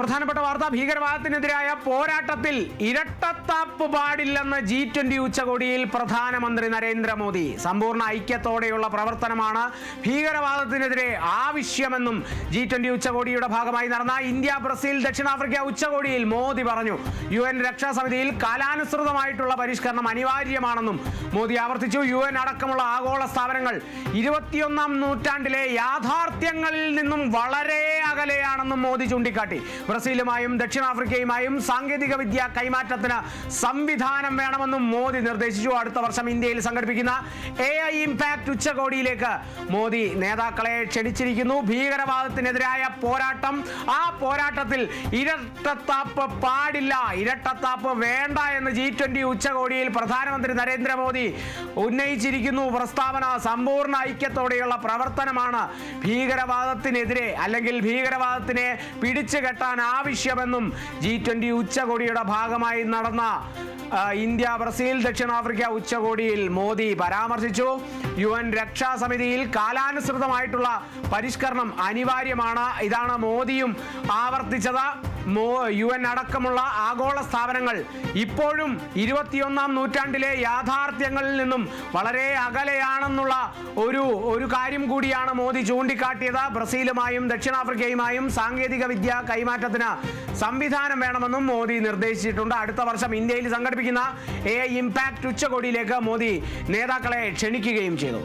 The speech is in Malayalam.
പ്രധാനപ്പെട്ട വാർത്ത ഭീകരവാദത്തിനെതിരായ പോരാട്ടത്തിൽ ഇരട്ടത്താപ്പ് പാടില്ലെന്ന് ജി ട്വന്റി ഉച്ചകോടിയിൽ പ്രധാനമന്ത്രി നരേന്ദ്രമോദി. സമ്പൂർണ ഐക്യത്തോടെയുള്ള പ്രവർത്തനമാണ് ഭീകരവാദത്തിനെതിരെ ആവശ്യമെന്നും ജി ട്വന്റി ഉച്ചകോടിയുടെ ഭാഗമായി നടന്ന ഇന്ത്യ ബ്രസീൽ ദക്ഷിണാഫ്രിക്ക ഉച്ചകോടിയിൽ മോദി പറഞ്ഞു. യു എൻ രക്ഷാസമിതിയിൽ കാലാനുസൃതമായിട്ടുള്ള പരിഷ്കരണം അനിവാര്യമാണെന്നും മോദി ആവർത്തിച്ചു. യു എൻ അടക്കമുള്ള ആഗോള സ്ഥാപനങ്ങൾ ഇരുപത്തിയൊന്നാം നൂറ്റാണ്ടിലെ യാഥാർത്ഥ്യങ്ങളിൽ നിന്നും വളരെ അകലെയാണെന്നും മോദി ചൂണ്ടിക്കാട്ടി. ബ്രസീലുമായും ദക്ഷിണാഫ്രിക്കയുമായും സാങ്കേതിക വിദ്യ കൈമാറ്റത്തിന് സംവിധാനം വേണമെന്നും മോദി നിർദ്ദേശിച്ചു. അടുത്ത വർഷം ഇന്ത്യയിൽ സംഘടിപ്പിക്കുന്ന എ ഐ ഇമ്പാക്ട് ഉച്ചകോടിയിലേക്ക് മോദി നേതാക്കളെ ക്ഷണിച്ചിരിക്കുന്നു. ഭീകരവാദത്തിനെതിരായ പോരാട്ടം. ആ പോരാട്ടത്തിൽ ഇരട്ടത്താപ്പ് പാടില്ല. ഇരട്ടത്താപ്പ് വേണ്ട എന്ന് ജി ട്വന്റി ഉച്ചകോടിയിൽ പ്രധാനമന്ത്രി നരേന്ദ്രമോദി ഉന്നയിച്ചിരിക്കുന്നു. പ്രസ്താവന സമ്പൂർണ ഐക്യത്തോടെയുള്ള പ്രവർത്തനമാണ് ഭീകരവാദത്തിനെതിരെ അല്ലെങ്കിൽ ഭീകരവാദത്തിനെ പിടിച്ചു കെട്ടാൻ ആവശ്യമെന്നും ജി ട്വന്റി ഉച്ചകോടിയുടെ ഭാഗമായി നടന്ന ഇന്ത്യ ബ്രസീൽ ദക്ഷിണാഫ്രിക്ക ഉച്ചകോടിയിൽ മോദി പരാമർശിച്ചു. യു എൻ രക്ഷാസമിതിയിൽ കാലാനുസൃതമായിട്ടുള്ള പരിഷ്കരണം അനിവാര്യമാണ്. ഇതാണ് മോദിയും ആവർത്തിച്ചത്. യു എൻ അടക്കമുള്ള ആഗോള സ്ഥാപനങ്ങൾ ഇപ്പോഴും ഇരുപത്തിയൊന്നാം നൂറ്റാണ്ടിലെ യാഥാർത്ഥ്യങ്ങളിൽ നിന്നും വളരെ അകലെയാണെന്നുള്ള ഒരു ഒരു കാര്യം കൂടിയാണ് മോദി ചൂണ്ടിക്കാട്ടിയത്. ബ്രസീലുമായും ദക്ഷിണാഫ്രിക്കയുമായും സാങ്കേതിക വിദ്യ കൈമാറ്റത്തിന് സംവിധാനം വേണമെന്നും മോദി നിർദ്ദേശിച്ചിട്ടുണ്ട്. അടുത്ത വർഷം ഇന്ത്യയിൽ സംഘടിപ്പിക്കുന്ന എ ഇംപാക്ട് ഉച്ചകോടിയിലേക്ക് മോദി നേതാക്കളെ ക്ഷണിക്കുകയും ചെയ്തു.